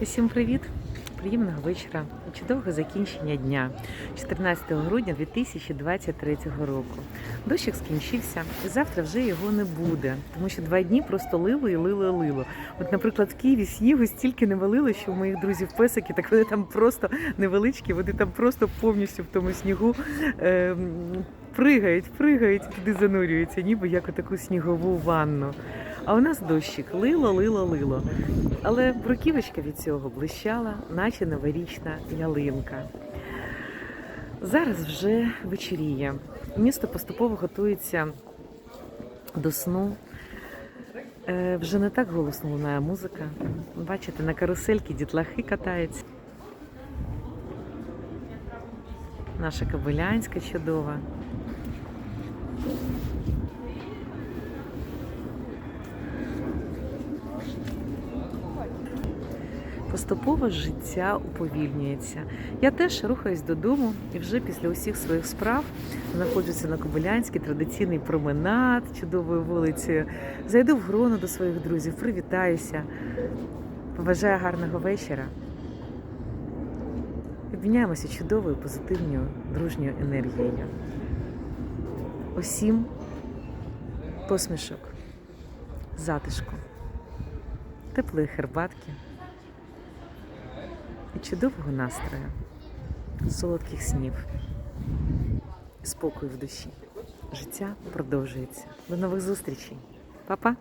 Усім привіт! Приємного вечора, чудового закінчення дня 14 грудня 2023 року. Дощик скінчився, і завтра вже його не буде, тому що два дні просто лило і лило і лило. От, наприклад, в Києві снігу стільки не валило, що у моїх друзів песики, так вони там просто невеличкі, вони там просто повністю в тому снігу. Е- Пригають, пригають, і туди занурюються, ніби як у таку снігову ванну. А у нас дощик лило, лило, лило. Але бруківочка від цього блищала, наче новорічна ялинка. Зараз вже вечеріє. Місто поступово готується до сну. Е, вже не так голосно лунає музика. Бачите, на карусельки дітлахи катаються. Наша Кобилянська чудова. Поступово життя уповільнюється. Я теж рухаюсь додому і вже після усіх своїх справ знаходжуся на Кобилянській, традиційний променад чудовою вулицею. Зайду в грону до своїх друзів, привітаюся, побажаю гарного вечора. Обміняємося чудовою, позитивною, дружньою енергією. Усім посмішок, затишку, теплої хербатки і чудового настрою, солодких снів, спокою в душі. Життя продовжується. До нових зустрічей, Па-па!